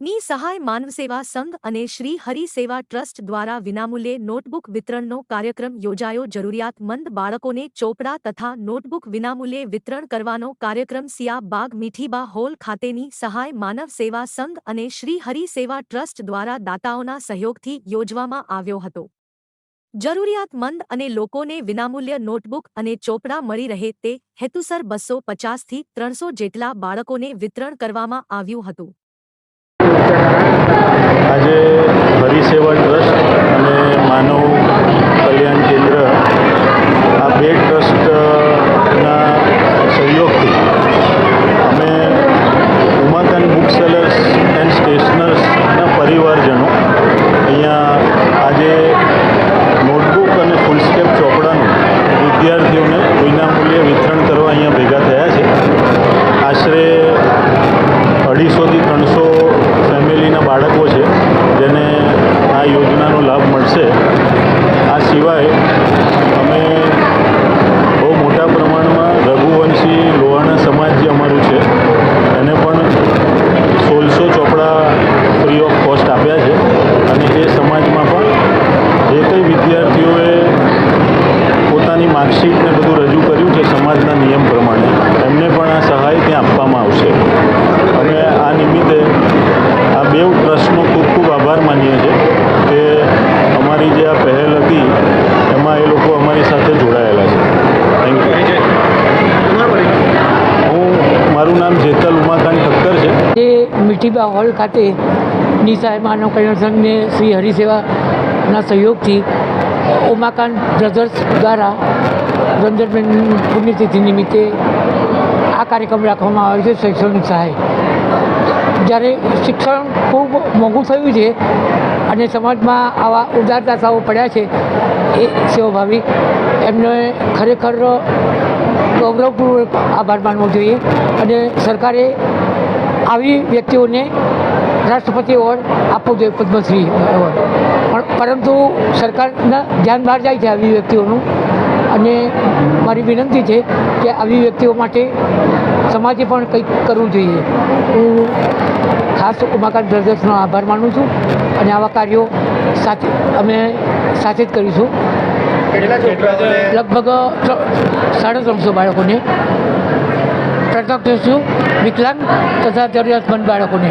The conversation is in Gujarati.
ની સહાય માનવસેવા સંઘ અને શ્રી હરિ સેવા ટ્રસ્ટ દ્વારા વિનામૂલ્યે નોટબુક વિતરણનો કાર્યક્રમ યોજાયો. જરૂરિયાતમંદ બાળકોને ચોપડા તથા નોટબુક વિનામૂલ્યે વિતરણ કરવાનો કાર્યક્રમ સિયા બાગ મીઠીબા હોલ ખાતેની સહાય માનવ સેવા સંઘ અને શ્રી હરિ સેવા ટ્રસ્ટ દ્વારા દાતાઓના સહયોગથી યોજવામાં આવ્યો હતો. જરૂરિયાતમંદ અને લોકોને વિનામૂલ્ય નોટબુક અને ચોપડા મળી રહે તે હેતુસર બસો પચાસથી ત્રણસો જેટલા બાળકોને વિતરણ કરવામાં આવ્યું હતું. આ યોજનાનો લાભ મળશે. આ સિવાય અમે બહુ મોટા પ્રમાણમાં રઘુવંશી લોહાણા સમાજ જે અમારું છે એને પણ સોળસો ચોપડા ફ્રી ઓફ કોસ્ટ આપ્યા છે અને એ સમાજમાં પણ જે કંઈ વિદ્યાર્થીઓએ પોતાની માર્કશીટ ને બધું રજૂ કર્યું છે સમાજના નિયમ પ્રમાણે એમને પણ આ સહાય ત્યાં આપવામાં આવશે અમે આ નિમિત્તે આ બેવ ટ્રસ્ટનો ખૂબ ખૂબ આભાર માનીએ છીએ કે અમારી જે આ પહેલ હતી એમાં એ લોકો અમારી સાથે જોડાયેલા છે. થેન્ક યુ હું, મારું નામ જેતલ ઉમાકાંત ઠક્કર છે. તે મીઠીબા હોલ ખાતે નિસાય માનવ કલ્યાણ સંઘને શ્રી હરિસેવાના સહયોગથી ઉમાકાંત બ્રધર્સ દ્વારા રંજનબેન પુણ્યતિથિ નિમિત્તે આ કાર્યક્રમ રાખવામાં આવ્યો છે શૈક્ષણિક સહાય. જ્યારે શિક્ષણ ખૂબ મોંઘું થયું છે અને સમાજમાં આવા ઉદારદાતાઓ પડ્યા છે, એ સેવાભાવી એમને ખરેખર ગૌરવપૂર્વક આભાર માનવો જોઈએ અને સરકારે આવી વ્યક્તિઓને રાષ્ટ્રપતિ એવોર્ડ આપવો જોઈએ, પદ્મશ્રી એવોર્ડ. પણ પરંતુ સરકારના ધ્યાન બહાર જાય છે આવી વ્યક્તિઓનું. અને મારી વિનંતી છે કે આવી વ્યક્તિઓ માટે સમાજે પણ કંઈક કરવું જોઈએ. હું ખાસ ઉમાકાંત બ્રધર્સનો આભાર માનું છું અને આવા કાર્યો સાથે અમે સાથે જ કરીશું. લગભગ સાડા ત્રણસો બાળકોને. છું વિકલાંગ તથા જરૂરિયાતમંદ બાળકોને.